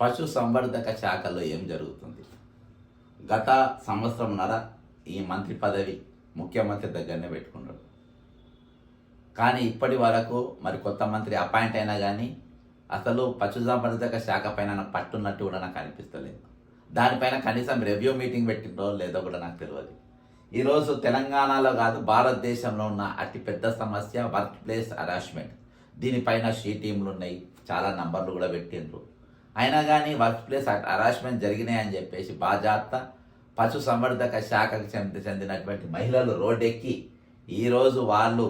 పశు సంవర్ధక శాఖలో ఏం జరుగుతుంది? గత సంవత్సరంన్నర ఈ మంత్రి పదవి ముఖ్యమంత్రి దగ్గరనే పెట్టుకున్నాడు. కానీ ఇప్పటి వరకు మరి కొత్త మంత్రి అపాయింట్ అయినా కానీ అసలు పశు సంవర్ధక శాఖ పైన నాకు పట్టున్నట్టు కూడా నాకు అనిపిస్తలేదు. దానిపైన కనీసం రివ్యూ మీటింగ్ పెట్టిందో లేదో కూడా నాకు తెలియదు ఈరోజు తెలంగాణలో కాదు భారతదేశంలో ఉన్న అతిపెద్ద సమస్య వర్క్ ప్లేస్ హరాస్మెంట్ దీనిపైన షీ టీంలు ఉన్నాయి చాలా నంబర్లు కూడా పెట్టిండ్రు. అయినా కానీ వర్క్ ప్లేస్ హరాస్మెంట్ జరిగినాయని చెప్పేసి బాజాత పశు సంవర్ధక శాఖకు చెంది చెందినటువంటి మహిళలు రోడ్డెక్కి ఈరోజు వాళ్ళు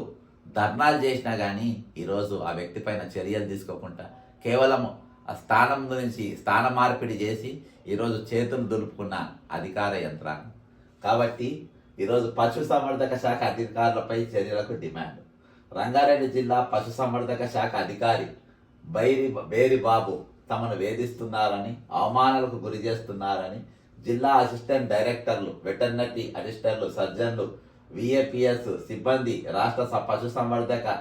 ధర్నాలు చేసినా కానీ ఈరోజు ఆ వ్యక్తి పైన చర్యలు తీసుకోకుండా కేవలం ఆ స్థానం గురించి స్థాన మార్పిడి చేసి ఈరోజు చేతులు దులుపుకున్న అధికార యంత్రాంగం. కాబట్టి ఈరోజు పశు సంవర్ధక శాఖ అధికారులపై చర్యలకు డిమాండ్. రంగారెడ్డి జిల్లా పశు సంవర్ధక శాఖ అధికారి బైరి బేరి బాబు తమను వేధిస్తున్నారని అవమానాలకు గురి చేస్తున్నారని జిల్లా అసిస్టెంట్ డైరెక్టర్లు వెటర్నరీ అసిస్టెంట్లు సర్జన్లు విఏపిఎస్ సిబ్బంది రాష్ట్ర స- పశు సంవర్ధక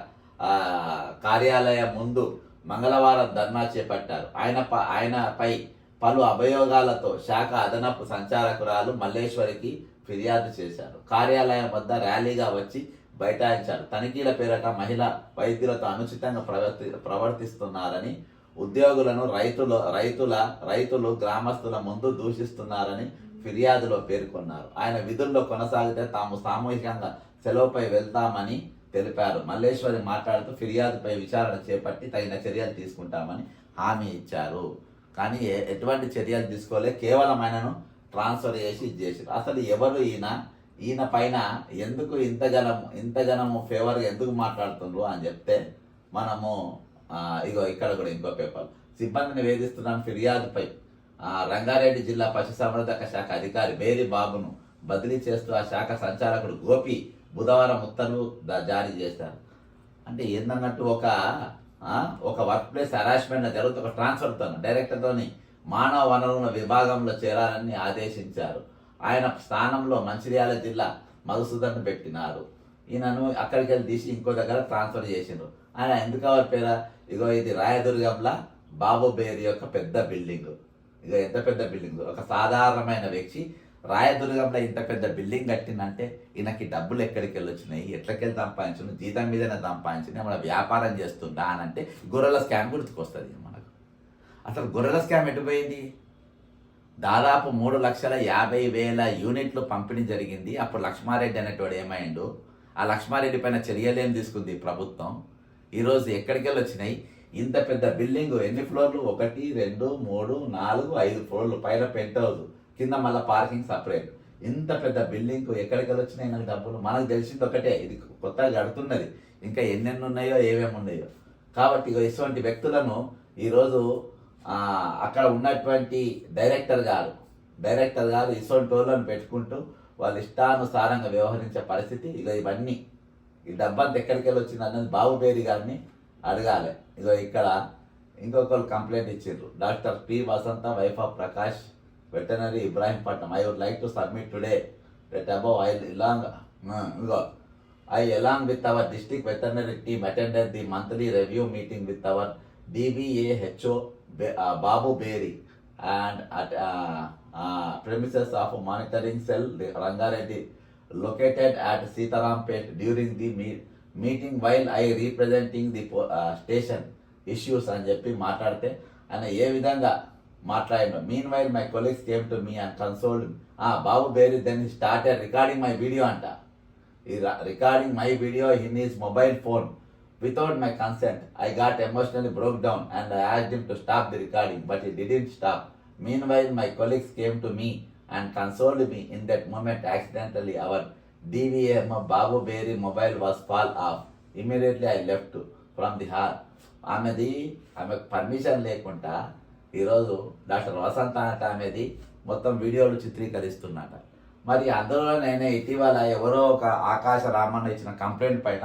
కార్యాలయం ముందు మంగళవారం ధర్నా చేపట్టారు. ఆయన ప- ఆయనపై పలు అభియోగాలతో శాఖ అదనపు సంచాలకురాలు మల్లేశ్వరికి ఫిర్యాదు చేశారు. కార్యాలయం వద్ద ర్యాలీగా వచ్చి బైఠాయించారు. తనిఖీల పేరట మహిళ వైద్యులతో అనుచితంగా ప్రవర్తి ప్రవర్తిస్తున్నారని ఉద్యోగులను రైతుల రైతుల రైతులు గ్రామస్తుల ముందు దూషిస్తున్నారని ఫిర్యాదులో పేర్కొన్నారు. ఆయన విధుల్లో కొనసాగితే తాము సామూహికంగా సెలవుపై వెళ్తామని తెలిపారు. మల్లేశ్వరి మాట్లాడుతూ ఫిర్యాదుపై విచారణ చేపట్టి తగిన చర్యలు తీసుకుంటామని హామీ ఇచ్చారు. కానీ ఎటువంటి చర్యలు తీసుకోలే. కేవలం ఆయనను ట్రాన్స్ఫర్ చేసి ఇది చేసారు అసలు ఎవరు ఈయన? ఈయన పైన ఎందుకు ఇంత జనం ఇంత జనము ఫేవర్ ఎందుకు మాట్లాడుతుండ్రు అని చెప్తే మనము ఇగో ఇక్కడ కూడా ఇంకో పేపర్. సిబ్బందిని వేధిస్తున్నాను ఫిర్యాదుపై. రంగారెడ్డి జిల్లా పశుసంవర్ధక శాఖ అధికారి మేరీ బాబును బదిలీ చేస్తూ ఆ శాఖ సంచాలకుడు గోపి బుధవారం ఉత్తర్వు జారీ చేశారు. అంటే ఏందన్నట్టు ఒక ఒక వర్క్ ప్లేస్ హరాస్మెంట్ జరుగుతూ ఒక ట్రాన్స్ఫర్తో డైరెక్టర్తోని మానవ వనరుల విభాగంలో చేరాలని ఆదేశించారు. ఆయన స్థానంలో మంచిర్యాల జిల్లా మధుసూదన్ పెట్టినారు. ఈయనను అక్కడికి వెళ్ళి తీసి ఇంకో దగ్గర ట్రాన్స్ఫర్ చేసిండ్రు. ఆయన ఎందుకు ఎవరి పేర? ఇగో ఇది రాయదుర్గంలో బాబు బేరి యొక్క పెద్ద బిల్డింగ్. ఇక ఎంత పెద్ద బిల్డింగ్? ఒక సాధారణమైన వ్యక్తి రాయదుర్గంలో ఇంత పెద్ద బిల్డింగ్ కట్టిందంటే ఈయనకి డబ్బులు ఎక్కడికి వెళ్ళొచ్చినాయి? ఎట్లకెళ్ళి సంపాదించు జీతం మీదనే సంపాదించింది మన వ్యాపారం చేస్తుందా అని అంటే గొర్రెల స్కామ్ గుర్తుకొస్తుంది మనకు. అసలు గొర్రెల స్కామ్ ఎటు పోయింది? దాదాపు మూడు లక్షల యాభై వేల యూనిట్లు పంపిణీ జరిగింది. అప్పుడు లక్ష్మారెడ్డి అనేటోడు ఏమైండు? ఆ లక్ష్మారెడ్డి పైన చర్యలేం తీసుకుంది ప్రభుత్వం. ఈరోజు ఎక్కడికి వచ్చినాయి ఇంత పెద్ద బిల్డింగ్ ఎన్ని ఫ్లోర్లు? ఒకటి రెండు మూడు నాలుగు ఐదు ఫ్లోర్లు. పైన పెంట్ హౌస్. కింద మళ్ళీ పార్కింగ్ సపరేట్. ఇంత పెద్ద బిల్డింగ్ ఎక్కడికి వచ్చినాయి నాకు డబ్బులు? మనకు తెలిసింది ఒకటే ఇది కొత్తగా కడుతున్నది. ఇంకా ఎన్నెన్ని ఉన్నాయో ఏమేమి ఉన్నాయో కాబట్టి ఇటువంటి వ్యక్తులను ఈరోజు అక్కడ ఉన్నటువంటి డైరెక్టర్ గారు డైరెక్టర్ గారు ఇటువంటి వాళ్ళని పెట్టుకుంటూ వాళ్ళ ఇష్టానుసారంగా వ్యవహరించే పరిస్థితి. ఇక ఇవన్నీ. ఈ డబ్బంతా ఎక్కడికి వెళ్ళి వచ్చింది అన్నది బాబుబేరి గారిని అడగాలి. ఇగో ఇక్కడ ఇంకొకరు కంప్లైంట్ ఇచ్చారు doctor P Vasantha wife of Prakash veterinary Ibrahimpatnam I would like to submit today that above. I along ego I along with our district veterinary team attended the monthly review meeting with our DBAHO Babu Beri and at uh, premises of monitoring cell Rangareddy located at Sitarampet during the meeting while I representing the station issues అని చెప్పి మాట్లాడితే ఆయన ఏ విధంగా మాట్లాడిన. Meanwhile my colleagues came to me and consoled uh Babu Beri then start recording my video అంట. He recording my video in his mobile phone without my consent I got emotionally broke down and I had to stop the recording but he didn't stop meanwhile my colleagues came to me and consoled me in that moment accidentally our DVM Babu Beri mobile was fall off immediately I left from the hall ఆమెది ఆమెకు permission లేకుండా ఈరోజు doctor వసంత అట ఆమెది మొత్తం వీడియోలు చిత్రీకరిస్తున్నట. మరి అందులో నేనే ఇటీవల ఎవరో ఒక ఆకాశ రామన్న ఇచ్చిన కంప్లైంట్ పైన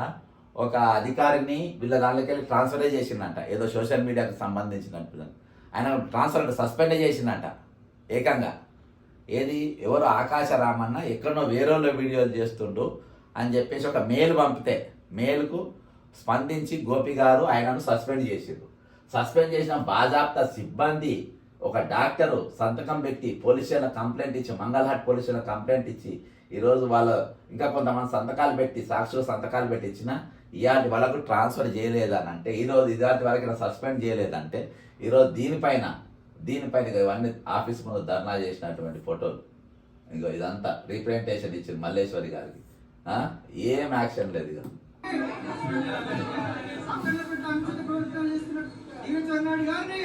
ఒక అధికారిని వీళ్ళ దాంట్లోకి వెళ్ళి ట్రాన్స్ఫరే చేసిందంట. ఏదో సోషల్ మీడియాకు సంబంధించినట్టు ఆయన ట్రాన్స్ఫర్ సస్పెండ్ చేసిందంట ఏకంగా. ఏది? ఎవరో ఆకాశ రామన్న ఎక్కడో వేరేలో వీడియోలు చేస్తుండు అని చెప్పేసి ఒక మెయిల్ పంపితే మెయిల్కు స్పందించి గోపి గారు ఆయనను సస్పెండ్ చేసిండు. సస్పెండ్ చేసిన బాజాప్తా సిబ్బంది ఒక డాక్టరు సంతకం పెట్టి పోలీసుల కంప్లైంట్ ఇచ్చి మంగళహాట్ పోలీసుల కంప్లైంట్ ఇచ్చి ఈరోజు వాళ్ళు ఇంకా కొంతమంది సంతకాలు పెట్టి సాక్షులు సంతకాలు పెట్టి ఇచ్చిన ఇలాంటి వాళ్ళకు ట్రాన్స్ఫర్ చేయలేదని అంటే ఈరోజు ఇలాంటి వాళ్ళకి సస్పెండ్ చేయలేదంటే ఈరోజు దీనిపైన దీనిపైన ఇవన్నీ ఆఫీస్ ముందు ధర్నా చేసినటువంటి ఫోటోలు. ఇగో ఇదంతా రీప్రజెంటేషన్ ఇచ్చింది మల్లేశ్వరి గారికి. ఆ? ఏం యాక్షన్ లేదు ఇక గారిని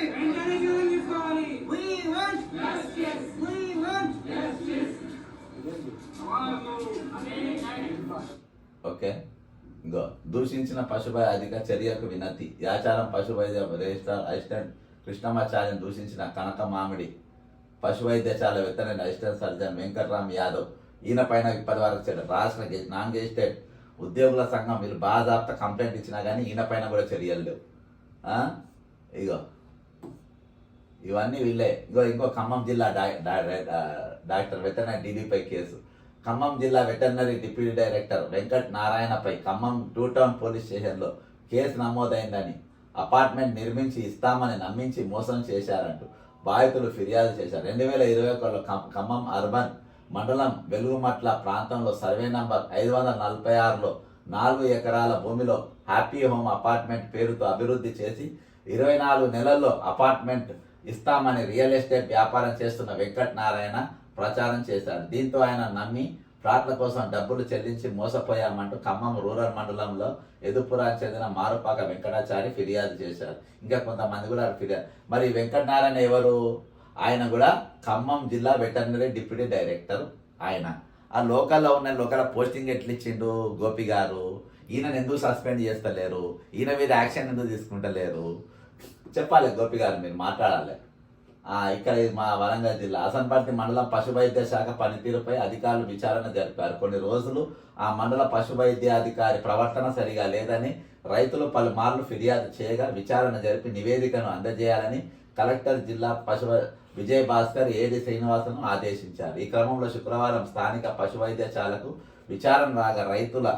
దూషించిన పశుభయ అధిక చర్యకు వినతి. యాచారం పశువైద్య రిజిస్ట్రార్ అసిస్టెంట్ కృష్ణమాచార్యం దూషించిన కనక మామిడి పశువైద్యశాల veterinary assistant surgeon Venkatram Yadav. ఈయన పైన ఇప్పటి వరకు చెడు రాష్ట్ర నాన్ గెజిటెడ్ ఉద్యోగుల సంఘం వీళ్ళు బాధాప్త కంప్లైంట్ ఇచ్చినా కానీ ఈయన పైన కూడా చర్యలు లేవు. ఇగో. ఇవన్నీ వీళ్ళే. ఇగో ఇంకో ఖమ్మం జిల్లా డా- డాక్టర్ వెటర్నరీ డీడీపై కేసు. ఖమ్మం జిల్లా వెటర్నరీ డిప్యూటీ డైరెక్టర్ వెంకట్ నారాయణపై ఖమ్మం టూ టౌన్ పోలీస్ స్టేషన్లో కేసు నమోదైందని అపార్ట్మెంట్ నిర్మించి ఇస్తామని నమ్మించి మోసం చేశారంటూ బాధితులు ఫిర్యాదు చేశారు. రెండు వేల ఇరవై ఒకటిలో ఖమ్- ఖమ్మం అర్బన్ మండలం వెలుగుమట్ల ప్రాంతంలో సర్వే నంబర్ ఐదు వందల నలభై ఆరులో నాలుగు ఎకరాల భూమిలో హ్యాపీ హోమ్ అపార్ట్మెంట్ పేరుతో అభివృద్ధి చేసి ఇరవై నాలుగు నెలల్లో అపార్ట్మెంట్ ఇస్తామని రియల్ ఎస్టేట్ వ్యాపారం చేస్తున్న వెంకట్ నారాయణ ప్రచారం చేశారు. దీంతో ఆయన నమ్మి ఫ్లాట్ల కోసం డబ్బులు చెల్లించి మోసపోయామంటూ ఖమ్మం రూరల్ మండలంలో ఎదుపురాకు చెందిన మారుపాక వెంకటాచారి ఫిర్యాదు చేశారు. ఇంకా కొంతమంది కూడా ఫిర్యాదు మరి వెంకటనారాయణ ఎవరు? ఆయన కూడా ఖమ్మం జిల్లా వెటర్నరీ డిప్యూటీ డైరెక్టర్ ఆయన. ఆ లోకల్లో ఉన్న లోకల్ పోస్టింగ్ ఎట్లా ఇచ్చిండు గోపి గారు? ఈయనను ఎందుకు సస్పెండ్ చేస్తలేరు? ఈయన మీద యాక్షన్ ఎందుకు తీసుకుంటలేరు? చెప్పాలి గోపి గారు మీరు మాట్లాడాలి. ఇక్కడ మా వరంగల్ జిల్లా. అసన్పర్తి మండలం పశు వైద్య శాఖ పనితీరుపై అధికారులు విచారణ జరిపారు. కొన్ని రోజులు ఆ మండల పశు వైద్యాధికారి ప్రవర్తన సరిగా లేదని రైతులు పలుమార్లు ఫిర్యాదు చేయగా విచారణ జరిపి నివేదికను అందజేయాలని కలెక్టర్ జిల్లా పశు విజయ్ భాస్కర్ ఏడి శ్రీనివాసను ఆదేశించారు. ఈ క్రమంలో శుక్రవారం స్థానిక పశు వైద్యశాలకు విచారణ రాగా రైతుల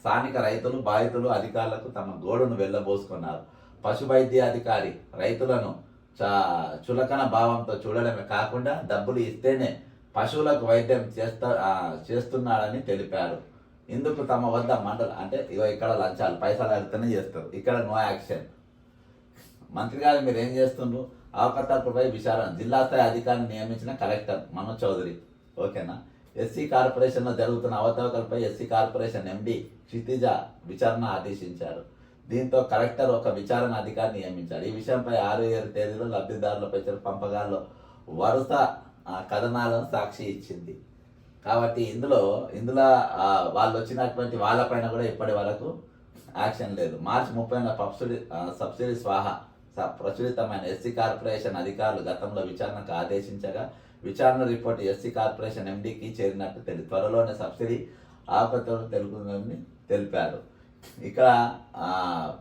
స్థానిక రైతులు బాధితులు అధికారులకు తమ గోడును వెళ్ళబోసుకున్నారు పశు వైద్యాధికారి రైతులను చా చులకన భావంతో చూడడమే కాకుండా డబ్బులు ఇస్తేనే పశువులకు వైద్యం చేస్తా చేస్తున్నాడని తెలిపారు. ఇందుకు తమ వద్ద మండల అంటే ఇగో ఇక్కడ లంచాలు పైసలు అడితేనే చేస్తారు. ఇక్కడ నో యాక్షన్ మంత్రి గారు మీరు ఏం చేస్తుండ్రు? అవకతవకలపై విచారణ. జిల్లా స్థాయి అధికారిని నియమించిన కలెక్టర్ మనోజ్ చౌదరి. ఓకేనా? ఎస్సీ కార్పొరేషన్లో జరుగుతున్న అవతవకలపై ఎస్సీ కార్పొరేషన్ ఎండి క్షితిజ విచారణ ఆదేశించారు. దీంతో కలెక్టర్ ఒక విచారణ అధికారిని నియమించాడు. ఈ విషయంపై ఆరు ఏడు తేదీలో లబ్ధిదారులపై ప్రజలు పంపకాల్లో వరుస కథనాలను సాక్షి ఇచ్చింది. కాబట్టి ఇందులో ఇందులో వాళ్ళు వచ్చినటువంటి వాళ్ళపైన కూడా ఇప్పటి వరకు యాక్షన్ లేదు. మార్చి ముప్పైన సబ్సిడీ సబ్సిడీ స్వాహ స- ప్రచురితమైన ఎస్సీ కార్పొరేషన్ అధికారులు గతంలో విచారణకు ఆదేశించగా విచారణ రిపోర్ట్ ఎస్సీ కార్పొరేషన్ ఎండీకి చేరినట్టు తెలి త్వరలోనే సబ్సిడీ ఆపత్తులు తెలుపుతుందని తెలిపారు. ఇక్కడ ఆ,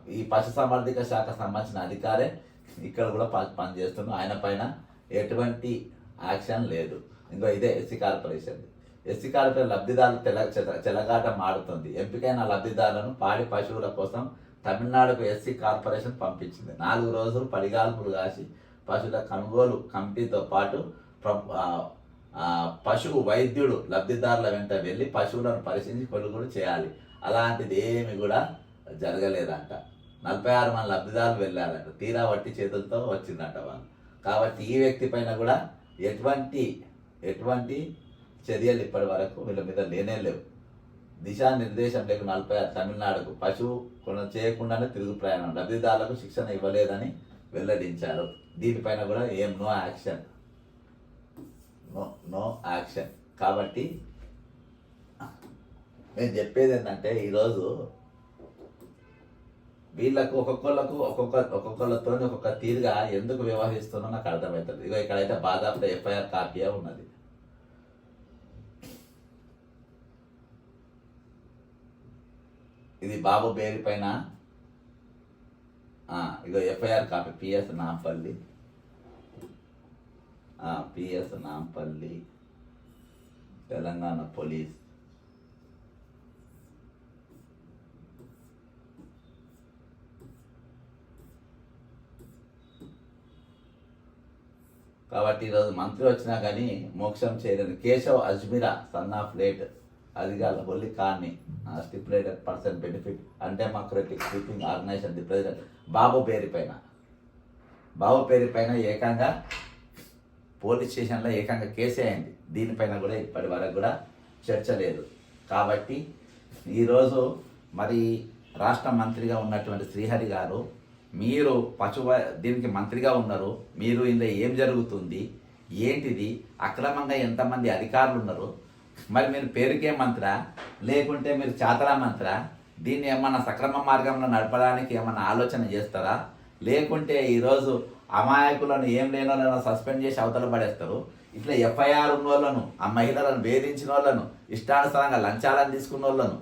ఈ పశుసంవర్ధక శాఖ సంబంధించిన అధికారే ఇక్కడ కూడా ప- ఆయన పైన ఎటువంటి యాక్షన్ లేదు. ఇంకో ఇదే ఎస్సీ కార్పొరేషన్ ఎస్సీ కార్పొరేషన్ లబ్ధిదారులు తెల చెల- మారుతుంది. ఎంపికైన లబ్ధిదారులను పాడి పశువుల కోసం తమిళనాడుకు ఎస్సీ కార్పొరేషన్ పంపించింది. నాలుగు రోజులు పడిగాల్పులు కాసి పశువుల కొనుగోలు కమిటీతో పాటు పశువు వైద్యుడు లబ్ధిదారుల వెంట వెళ్ళి పశువులను పరిశీలించి కొనుగోలు చేయాలి. అలాంటిది ఏమి కూడా జరగలేదంట. నలభై ఆరు మంది లబ్ధిదారులు వెళ్ళారంట. తీరా వట్టి చేతులతో వచ్చిందంట వాళ్ళు. కాబట్టి ఈ వ్యక్తి పైన కూడా ఎటువంటి ఎటువంటి చర్యలు ఇప్పటి వరకు వీళ్ళ మీద లేనే లేవు. దిశానిర్దేశం లేక నలభై ఆరు తమిళనాడుకు పశువు కొన చేయకుండానే తిరుగు ప్రయాణం. లబ్ధిదారులకు శిక్షణ ఇవ్వలేదని వెల్లడించారు. దీనిపైన కూడా ఏం no action no no action కాబట్టి నేను చెప్పేది ఏంటంటే ఈరోజు వీళ్ళకు ఒక్కొక్కళ్ళకు ఒక్కొక్క ఒక్కొక్కళ్ళతో ఒక్కొక్క తీరుగా ఎందుకు వ్యవహరిస్తున్నా నాకు అర్థమవుతుంది ఇక ఇక్కడైతే బాధాపు ఎఫ్ఐఆర్ కాపీయే ఉన్నది? ఇది బాబు పేరు పైన ఆ, FIR copy PS Nampally. PS Nampally Telangana police. కాబట్టి ఈరోజు మంత్రి వచ్చినా కానీ మోక్షం చేయలేదు. Keshav Ajmeera son of late అది కాదు ఒల్లి కార్ని stipulated person benefit undemocratic sleeping organization the president Babu పేరు పైన. బాబు పేరు పైన ఏకంగా పోలీస్ స్టేషన్లో ఏకంగా కేసే అయింది దీనిపైన కూడా ఇప్పటి వరకు కూడా చర్చ లేదు. కాబట్టి ఈరోజు మరి రాష్ట్ర మంత్రిగా ఉన్నటువంటి శ్రీహరి గారు మీరు పశువ దీనికి మంత్రిగా ఉన్నారు. మీరు ఇందులో ఏం జరుగుతుంది? ఏంటిది? అక్రమంగా ఎంతమంది అధికారులు ఉన్నారు మరి మీరు పేరుకే మంత్ర? లేకుంటే మీరు చాతరా మంత్ర? దీన్ని ఏమన్నా సక్రమ మార్గంలో నడపడానికి ఏమన్నా ఆలోచన చేస్తారా? లేకుంటే ఈరోజు అమాయకులను ఏం లేని సస్పెండ్ చేసి అవతల పడేస్తారు? ఇట్లా ఎఫ్ఐఆర్ ఉన్న వాళ్ళను ఆ మహిళలను వేధించిన వాళ్ళను ఇష్టానుసారంగా లంచాలను తీసుకున్న వాళ్ళను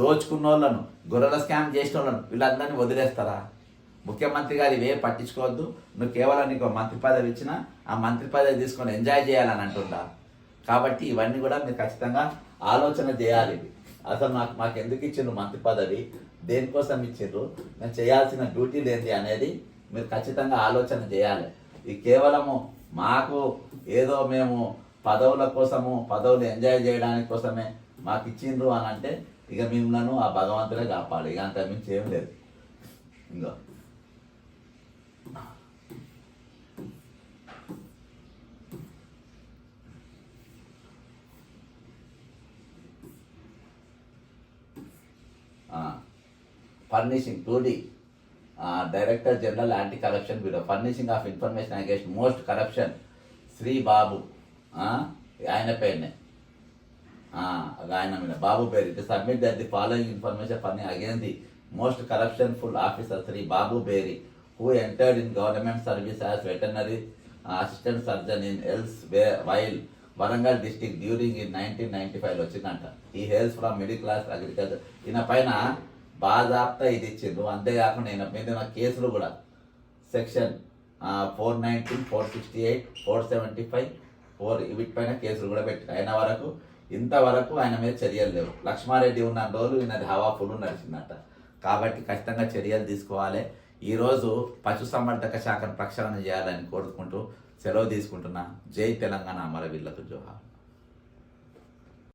దోచుకున్న వాళ్ళను గొర్రెల స్కామ్ చేసిన వాళ్ళను వీళ్ళందరినీ వదిలేస్తారా? ముఖ్యమంత్రి గారు ఇవే పట్టించుకోవద్దు. నువ్వు కేవలం నీకు మంత్రి పదవి ఇచ్చినా ఆ మంత్రి పదవి తీసుకొని ఎంజాయ్ చేయాలని అంటుందా కాబట్టి ఇవన్నీ కూడా మీరు ఖచ్చితంగా ఆలోచన చేయాలి. అసలు నాకు మాకు ఎందుకు ఇచ్చిండ్రు మంత్రి పదవి? దేనికోసం ఇచ్చిండ్రు? మేము చేయాల్సిన డ్యూటీలు ఏంటి అనేది మీరు ఖచ్చితంగా ఆలోచన చేయాలి. ఇది కేవలము మాకు ఏదో మేము పదవుల కోసము పదవులు ఎంజాయ్ చేయడానికి కోసమే మాకు ఇచ్చిండ్రు అని అంటే ఇక మిమ్మల్ని ఆ భగవంతుడే కాపాడు. ఇక అంత మించి ఏం లేదు. ఇంకో. Furnishing to the director general anti corruption bureau furnishing of information against most corruption Shri Babu ఆయన పేరునే. ఆయన మీద. బాబు పేరు. It submit that the following information for again the most corruption full officer Shri Babu Beri who entered in government service as veterinary assistant surgeon in else while Warangal district during in nineteen ninety five వచ్చిందంట. ఈ hails from middle class agriculture ఈయన పైన బాజాప్తా ఇది ఇచ్చిండు అంతేకాకుండా ఈయన మీద కేసులు కూడా. Section four nineteen four sixty eight four seventy five four వీటిపైన కేసులు కూడా పెట్టారు అయిన వరకు ఇంతవరకు ఆయన మీద చర్యలు లేవు. లక్ష్మారెడ్డి ఉన్న రోజులు ఈయనది హవా ఫుల్ నడిచిందట. కాబట్టి ఖచ్చితంగా చర్యలు తీసుకోవాలి. ఈరోజు పశుసంవర్ధక శాఖను ప్రక్షాళన చేయాలని కోరుకుంటూ సెలవు తీసుకుంటున్నా జై తెలంగాణ అమరవీళ్ళకు జోహార్.